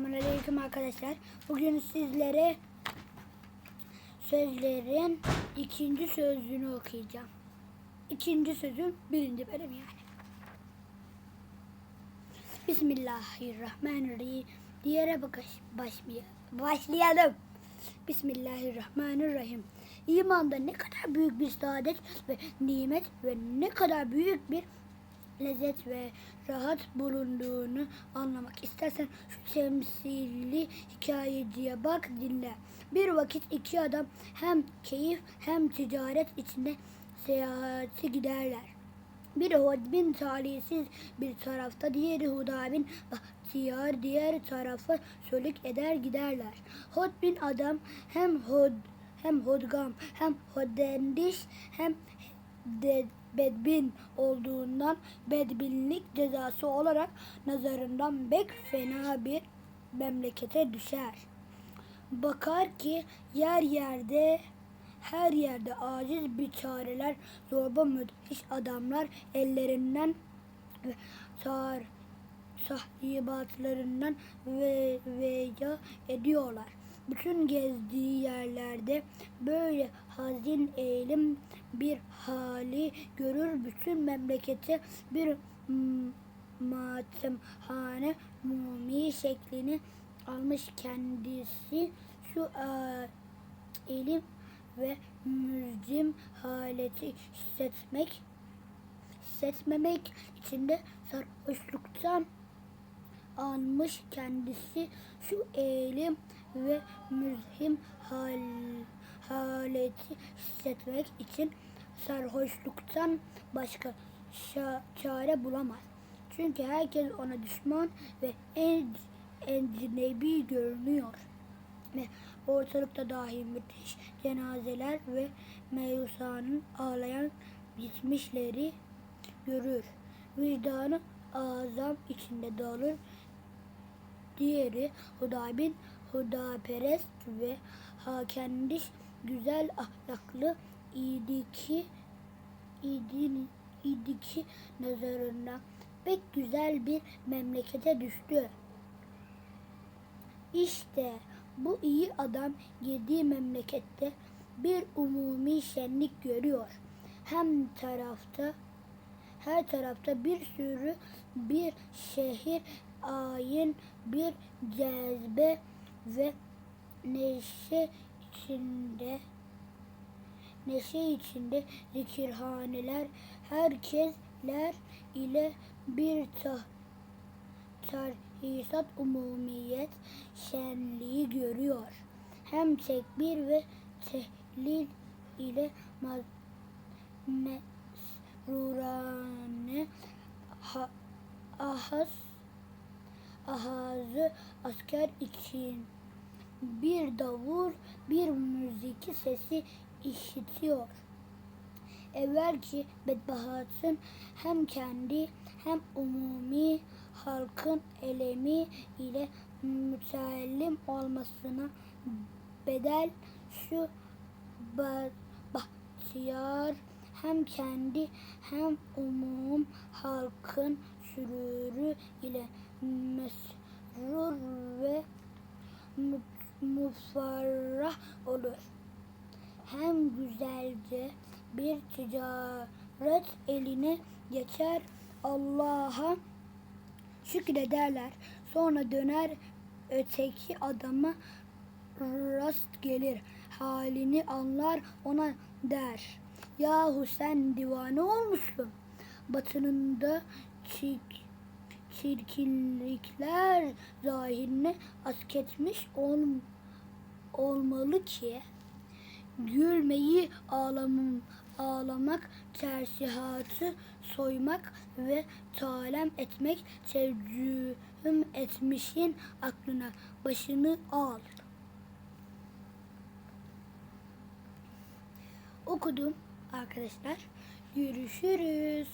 Selamünaleyküm arkadaşlar. Bugün sizlere sözlerin ikinci sözünü okuyacağım. İkinci sözüm birinci benim yani. Bismillahirrahmanirrahim diyerek baş, başlay- başlayalım. Bismillahirrahmanirrahim. İmanda ne kadar büyük bir saadet ve nimet ve ne kadar büyük bir lezzet ve rahat bulunduğunu anlamak istersen şu temsili hikayeciye bak dinle. Bir vakit iki adam hem keyif hem ticaret içinde seyahate giderler. Biri Hodbin talihsiz bir tarafta, diğeri Hudabin bahtiyar diğer tarafa sölük eder giderler. Hodbin adam hem hod hem hodgam hem hodendiş hem bedbin olduğundan bedbinlik cezası olarak nazarından bek fena bir memlekete düşer. Bakar ki yer yerde her yerde aciz bir çareler, zorba müthiş adamlar ellerinden ve tar sahibatlarından ve veya ediyorlar. Bütün gezdiği yerlerde böyle hazin eğilim bir hali görür. Bütün memlekete bir matemhane mumi şeklini almış kendisi şu e, ilim ve müzim haleti hissetmek hissetmemek içinde sarhoşluktan almış kendisi şu eğilim ve müzhim hal, haleti hissetmek için sarhoşluktan başka çare bulamaz. Çünkü herkes ona düşman ve en ecnebi görünüyor. Ve ortalıkta dahi müthiş cenazeler ve meyusanın ağlayan gitmişleri görür. Vicdanı azam içinde dağılır. Diğeri Hudabin Hudaperest ve hakendiş güzel ahlaklı idi ki idi, idi ki nazarında pek güzel bir memlekete düştü. İşte bu iyi adam girdiği memlekette bir umumi şenlik görüyor. Hem tarafta her tarafta bir sürü bir şehir ayin bir cezbe ve neşe içinde neşe içinde zikirhaneler herkesler ile bir tah terhisat umumiyet şenliği görüyor. Hem tekbir ve tehlil ile mesrurane ha- ahas ahazı asker için bir davul bir müzik sesi işitiyor. Evvelki bedbahatın hem kendi hem umumi halkın elemi ile mütellim olmasına bedel şu ba- bahtiyar hem kendi hem umum halkın sürürü ile mesrur ve mu- mufarrah olur. Hem güzelce bir ticaret eline geçer Allah'a şükrederler. Sonra döner öteki adama rast gelir. Halini anlar ona der. Yahu sen divane olmuşsun. Batınında çirk, çirkinlikler zahirine asketmiş ol, olmalı ki gülmeyi ağlamam, ağlamak, tersihatı soymak ve talem etmek tevcühüm etmişin aklına başını al. Okudum arkadaşlar. Görüşürüz.